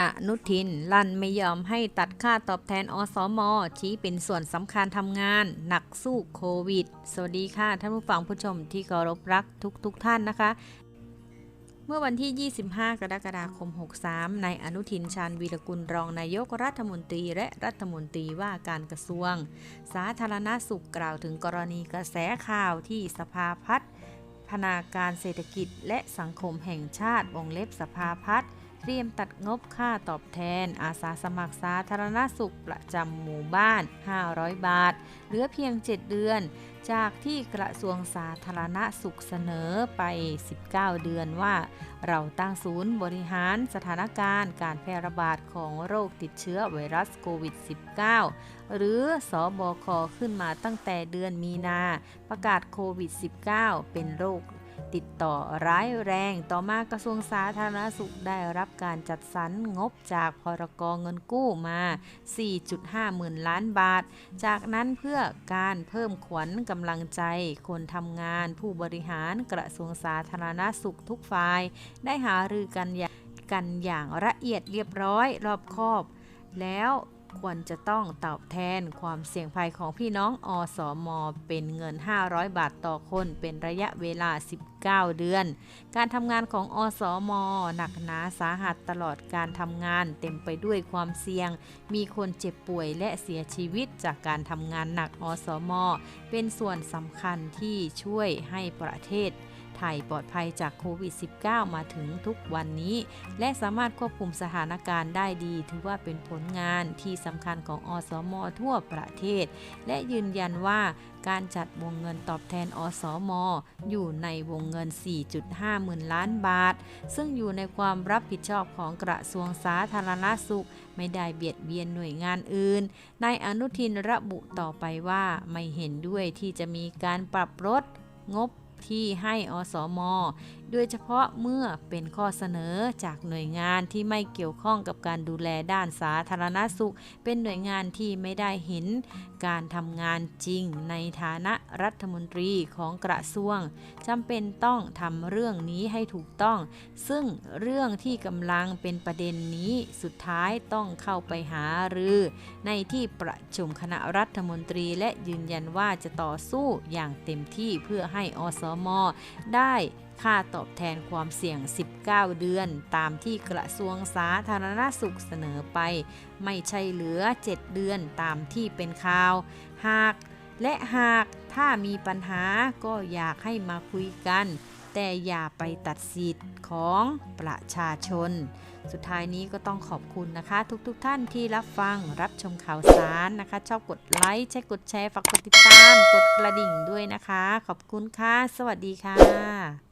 อนุทิน ลั่นไม่ยอมให้ตัดค่าตอบแทนอสมชี้เป็นส่วนสำคัญทำงาน หนักสู้โควิด สวัสดีค่ะ ท่านผู้ฟังผู้ชมที่เคารพรักทุกๆทท่านนะคะ เมื่อวันที่ 25 กรกฎาคม 63 นายอนุทินชาญวีรกุลรองนายกรัฐมนตรีและรัฐมนตรีว่าการกระทรวง สาธารณสุขกล่าวถึงกรณีกระแสข่าวที่สภาพัฒน์พนาการเศรษฐกิจและสังคมแห่งชาติวงเล็บสภาพัฒน์ เตรียมตัดงบค่าตอบแทน อาสาสมัครสาธารณสุขประจำหมู่บ้าน 500 บาท เหลือเพียง 7 เดือน จากที่กระทรวงสาธารณสุขเสนอไป 19 เดือนว่า เราตั้งศูนย์บริหารสถานการณ์การแพร่ระบาดของโรคติดเชื้อไวรัสโควิด -19 หรือสอบคขึ้นมาตั้งแต่เดือนมีนา ประกาศโควิด -19 เป็นโรค ติดต่อร้ายแรง ต่อมากระทรวงสาธารณสุขได้รับการจัดสรรงบจากพรกเงินกู้มา 4.5 หมื่นล้านบาท จากนั้นเพื่อการเพิ่มขวัญกำลังใจ คนทำงาน ผู้บริหารกระทรวงสาธารณสุขทุกฝ่าย ได้หารือกันอย่างกันอย่างละเอียดเรียบร้อยรอบคอบ แล้วควรจะต้องตอบแทนความเสี่ยงภัยของพี่น้องอสมเป็นเงิน 500 บาทต่อคนเป็นระยะเวลา 19 เดือน การทำงานของอสมหนักหนาสาหัสตลอดการทำงานเต็มไปด้วยความเสี่ยง มีคนเจ็บป่วยและเสียชีวิตจากการทำงานหนักอสมเป็นส่วนสำคัญที่ช่วยให้ประเทศ ไทยปลอดภัยจากโควิด -19 มาถึงทุกวันนี้ และสามารถควบคุมสถานการณ์ได้ดี ถือว่าเป็นผลงานที่สำคัญของอสม ทั่วประเทศ และยืนยันว่าการจัดวงเงินตอบแทนอสม อยู่ในวงเงิน 4.5 หมื่นล้านบาท ซึ่งอยู่ในความรับผิดชอบของกระทรวงสาธารณสุข ไม่ได้เบียดเบียนหน่วยงานอื่น นายอนุทินระบุต่อไปว่าไม่เห็นด้วยที่จะมีการปรับลดงบ ที่ให้อสม โดยเฉพาะเมื่อเป็นข้อเสนอจากหน่วยงานที่ไม่เกี่ยวข้องกับการดูแลด้านสาธารณสุข เป็นหน่วยงานที่ไม่ได้เห็นการทำงานจริงในฐานะรัฐมนตรีของกระทรวงจำเป็นต้องทำเรื่องนี้ให้ถูกต้อง ซึ่งเรื่องที่กำลังเป็นประเด็นนี้สุดท้ายต้องเข้าไปหารือ ในที่ประชุมคณะรัฐมนตรีและยืนยันว่าจะต่อสู้อย่างเต็มที่เพื่อให้อสมได้ ค่าตอบแทนความเสี่ยง 19 เดือน ตามที่กระทรวงสาธารณสุขเสนอไป ไม่ใช่เหลือ 7 เดือนตามที่เป็นข่าว หากและหากถ้ามีปัญหาก็อยากให้มาคุยกัน แต่อย่าไปตัดสิทธิ์ของประชาชน สุดท้ายนี้ก็ต้องขอบคุณนะคะ ทุกๆทท่านที่รับฟังรับชมข่าวสารนะคะ ชอบกดไลค์ใช่กดแชร์ฝากกดติดตาม กดกระดิ่งด้วยนะคะ ขอบคุณค่ะ สวัสดีค่ะ